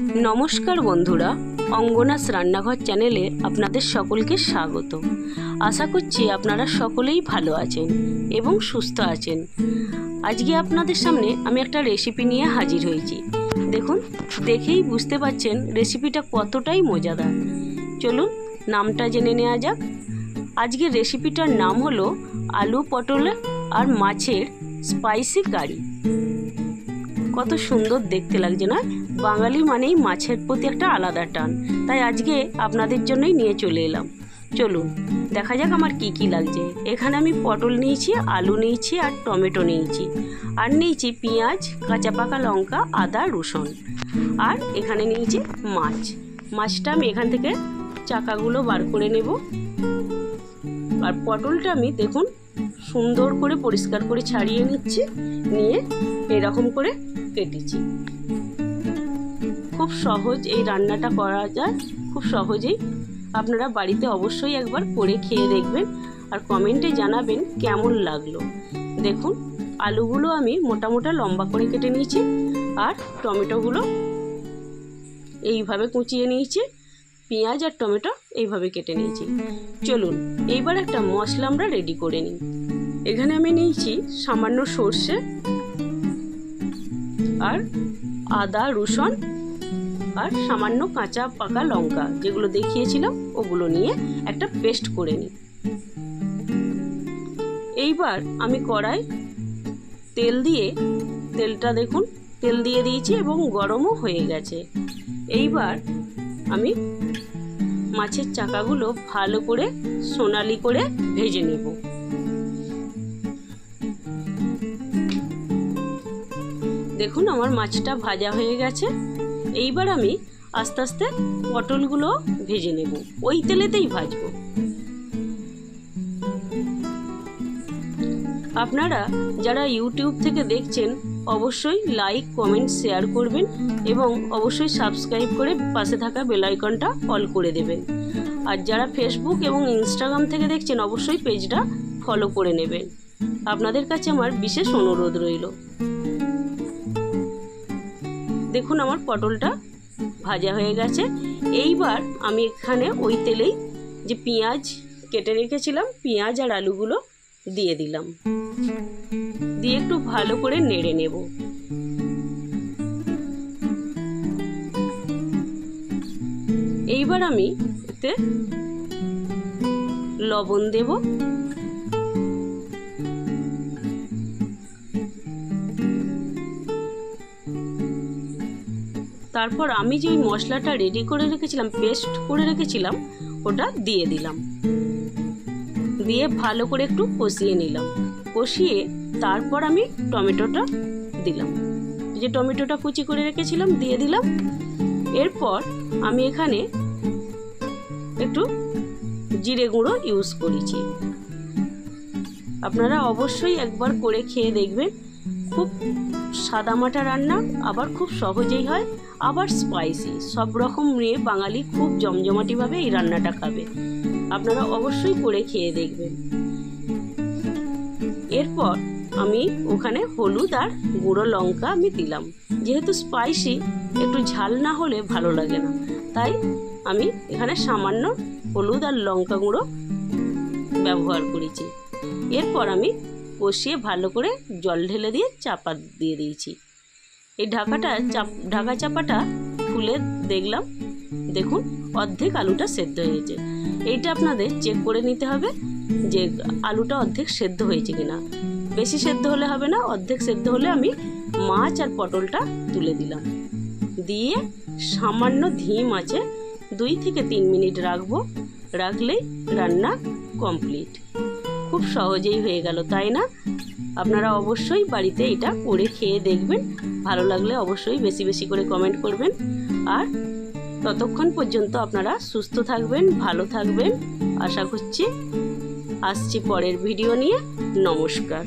নমস্কার বন্ধুরা অঙ্গনাস রান্নাঘর চ্যানেলে আপনাদের সকলকে স্বাগত। আশা করছি আপনারা সকলেই ভালো আছেন এবং সুস্থ আছেন। আজকে আপনাদের সামনে আমি একটা রেসিপি নিয়ে হাজির হয়েছি। দেখুন, দেখেই বুঝতে পারছেন রেসিপিটা কতটাই মজাদার। চলুন, নামটা জেনে নেওয়া যাক। আজকের রেসিপিটার নাম হলো আলু পটল আর মাছের স্পাইসি কারি কত সুন্দর দেখতে লাগছে, না? বাঙালি মানেই মাছের প্রতি একটা আলাদা টান। তাই আজকে আপনাদের জন্যই নিয়ে চলে এলাম। চলুন, দেখা যাক আমার কি কি লাগছে। এখানে আমি পটল নিয়েছি, আলু নিয়েছি আর টমেটো নিয়েছি। আর নিয়েছি পেঁয়াজ, কাঁচা পাকা লঙ্কা, আদা, রসুন। আর এখানে নিয়েছি মাছ। মাছটা আমি এখান থেকে চাকাগুলো বার করে নেব। আর পটলটা আমি দেখুন সুন্দর করে পরিষ্কার করে ছাড়িয়ে নিচ্ছি, নিয়ে এরকম করে কেটেছি। খুব সহজ এই রান্নাটা করা যায়, খুব সহজেই। আপনারা বাড়িতে অবশ্যই একবার করে খেয়ে দেখবেন আর কমেন্টে জানাবেন কেমন লাগল। দেখুন, আলুগুলো আমি মোটা মোটা লম্বা করে কেটে নিয়েছি আর টমেটোগুলো এইভাবে কুচিয়ে নিয়েছি। পেঁয়াজ আর টমেটো এইভাবে কেটে নিয়েছি। চলুন, এইবার একটা মশলা আমরা রেডি করে নিই। এখানে আমি নিয়েছি সামান্য সর্ষে আর আদা, রসুন আর সামান্য কাঁচা পাকা লঙ্কা, যেগুলো দেখিয়েছিলাম, ওগুলো নিয়ে একটা পেস্ট করে নিই। এইবার আমি কড়াই তেল দিয়ে, তেলটা দেখুন, তেল দিয়ে দিয়েছি এবং গরমও হয়ে গেছে। এইবার আমি মাছের চাকাগুলো ভালো করে সোনালি করে ভেজে নেব। দেখুন আমার মাছটা ভাজা হয়ে গেছে। এইবার আমি আস্তে আস্তে পটলগুলো ভেজে নেব। ওই তেলেতেই ভাজবো। আপনারা যারা ইউটিউব থেকে দেখছেন অবশ্যই লাইক কমেন্ট শেয়ার করবেন এবং অবশ্যই সাবস্ক্রাইব করে পাশে থাকা বেল আইকনটা অল করে দেবেন। আর যারা ফেসবুক এবং ইনস্টাগ্রাম থেকে দেখছেন, অবশ্যই পেজটা ফলো করে নেবেন। আপনাদের কাছে আমার বিশেষ অনুরোধ রইল। দেখুন, আমার পটলটা ভাজা হয়ে গেছে। এইবার আমি এখানে ওই তেলেই যে পেঁয়াজ কেটে রেখেছিলাম, পেঁয়াজ আর আলুগুলো দিয়ে দিলাম। একটু ভালো করে নেড়ে নেব। এইবার আমি এতে লবণ দেব। তারপর আমি যে মশলাটা রেডি করে রেখেছিলাম পেস্ট করে রেখেছিলাম, ওটা দিয়ে দিলাম। দিয়ে ভালো করে একটু কষিয়ে নিলাম। কষিয়ে তারপর আমি টমেটোটা দিলাম। যে টমেটোটা কুচি করে রেখেছিলাম, দিয়ে দিলাম। এরপর আমি এখানে একটু জিরে গুঁড়ো ইউজ করেছি। আপনারা অবশ্যই একবার করে খেয়ে দেখবেন। খুব সাদামাটা রান্না, আবার খুব সহজেই হয়, আবার স্পাইসি সব রকম নিয়ে বাঙালি খুব জমজমাটিভাবে এই রান্নাটা খাবে। আপনারা অবশ্যই করে খেয়ে দেখবেন। এরপর আমি ওখানে হলুদ আর গুঁড়ো লঙ্কা আমি দিলাম। যেহেতু স্পাইসি একটু ঝাল না হলে ভালো লাগে না। তাই আমি এখানে সামান্য হলুদ আর লঙ্কা গুঁড়ো ব্যবহার করেছি। এরপর আমি কষিয়ে ভালো করে জল ঢেলে দিয়ে চাপা দিয়ে দিয়েছি। এই ঢাকাটা চাপ, ঢাকা চাপাটা খুলে দেখলাম। দেখুন, অর্ধেক আলুটা সেদ্ধ হয়েছে এইটা আপনাদের চেক করে নিতে হবে যে আলুটা অর্ধেক সেদ্ধ হয়েছে কিনা। বেশি সেদ্ধ হলে হবে না, অর্ধেক সেদ্ধ হলে আমি মাছ আর পটলটা তুলে দিলাম। দিয়ে সামান্য ধিম আছে দুই থেকে তিন মিনিট রাখব রাখলেই রান্না কমপ্লিট। খুব সহজেই হয়ে গেল, তাই না? আপনারা অবশ্যই বাড়িতে এটা করে খেয়ে দেখবেন, ভালো লাগলে অবশ্যই বেশি বেশি করে কমেন্ট করবেন। আর ততক্ষণ পর্যন্ত আপনারা সুস্থ থাকবেন, ভালো থাকবেন। আশা করছি আসছি পরের ভিডিও নিয়ে। নমস্কার।